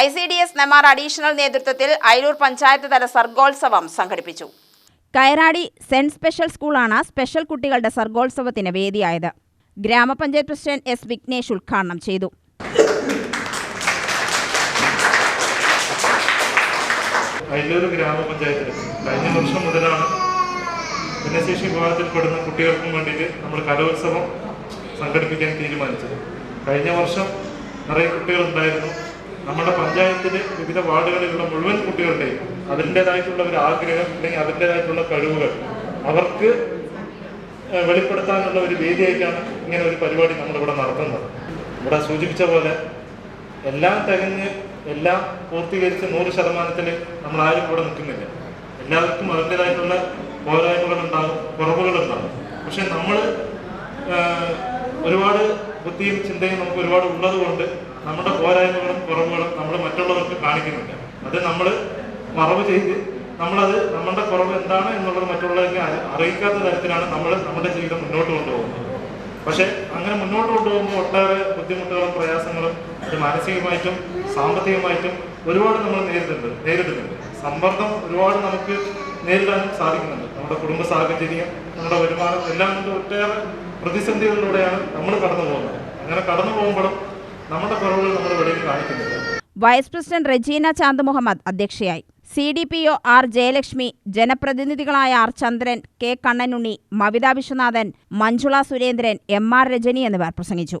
I C D S നെമാർ additional നേതൃത്വത്തിൽ അയലൂർ പഞ്ചായത്ത് തല സർഗോത്സവം സംഘടിപ്പിച്ചു. കയറാടി സെന്റ് സ്പെഷ്യൽ സ്കൂളാണ് സ്പെഷ്യൽ കുട്ടികളുടെ സർഗോത്സവത്തിന് വേദിയായത്. ഗ്രാമപഞ്ചായത്ത് പ്രസിഡന്റ് എസ് വിഘ്നേഷ് ഉദ്ഘാടനം ചെയ്തു. അയലൂർ ഗ്രാമപഞ്ചായത്തിൽ കഴിഞ്ഞ വർഷം മുതലാണ് ഭിന്നശേഷി വിഭാഗത്തിൽപ്പെടുന്ന കുട്ടികൾക്കും വേണ്ടിയിട്ട് നമ്മൾ കലോത്സവം സംഘടിപ്പിക്കാൻ തീരുമാനിച്ചത്. കഴിഞ്ഞ വർഷം നിറയെ കുട്ടികളുണ്ടായിരുന്നു നമ്മുടെ പഞ്ചായത്തിലെ വിവിധ വാർഡുകളിലുള്ള മുഴുവൻ കുട്ടികളുടെയും അതിന്റെതായിട്ടുള്ള ഒരു ആഗ്രഹം അല്ലെങ്കിൽ അതിന്റെതായിട്ടുള്ള കഴിവുകൾ അവർക്ക് വെളിപ്പെടുത്താനുള്ള ഒരു വേദിയായിട്ടാണ് ഇങ്ങനെ ഒരു പരിപാടി നമ്മളിവിടെ നടത്തുന്നത്. ഇവിടെ സൂചിപ്പിച്ച പോലെ എല്ലാം തികഞ്ഞ് എല്ലാം പൂർത്തീകരിച്ച് നൂറ് ശതമാനത്തിൽ നമ്മൾ ആരും ഇവിടെ നിൽക്കുന്നില്ല. എല്ലാവർക്കും അതിന്റെതായിട്ടുള്ള പോരായ്മകളുണ്ടാകും കുറവുകളുണ്ടാകും പക്ഷെ നമ്മൾ ഒരുപാട് ബുദ്ധിയും ചിന്തയും നമുക്ക് ഒരുപാട് ഉള്ളത് കൊണ്ട് നമ്മുടെ പോരായ്മകളും കുറവുകളും നമ്മൾ മറ്റുള്ളവർക്ക് കാണിക്കുന്നില്ല. അത് നമ്മൾ മറവ് ചെയ്ത് നമ്മളത് നമ്മുടെ കുറവ് എന്താണ് എന്നുള്ളത് മറ്റുള്ളവർക്ക് അറി- അറിയിക്കാത്ത തരത്തിലാണ് നമ്മൾ നമ്മുടെ ജീവിതം മുന്നോട്ട് കൊണ്ടുപോകുന്നത്. പക്ഷെ അങ്ങനെ മുന്നോട്ട് കൊണ്ടുപോകുമ്പോൾ ഒട്ടേറെ ബുദ്ധിമുട്ടുകളും പ്രയാസങ്ങളും അത് മാനസികമായിട്ടും സാമ്പത്തികമായിട്ടും ഒരുപാട് നമ്മൾ നേരിടുന്നുണ്ട് നേരിടുന്നുണ്ട്. സമ്മർദ്ദം ഒരുപാട് നമുക്ക് നേരിടാൻ സാധിക്കുന്നുണ്ട്. നമ്മുടെ കുടുംബ സാഹചര്യം നമ്മുടെ വരുമാനം എല്ലാം കൊണ്ട് ഒട്ടേറെ പ്രതിസന്ധികളിലൂടെയാണ് നമ്മൾ കടന്നു പോകുന്നത് അങ്ങനെ കടന്നു പോകുമ്പോഴും നമ്മുടെ കുറവുകൾ നമ്മൾ വൈസ് പ്രസിഡന്റ് റെജീന ചാന്ദ് മുഹമ്മദ് അധ്യക്ഷയായി. C D P O R Jayalakshmi ജനപ്രതിനിധികളായ R Chandran K Kannanunni Mavitha Viswanathan Manjula Surendran M R Rajani എന്നിവർ പ്രസംഗിച്ചു.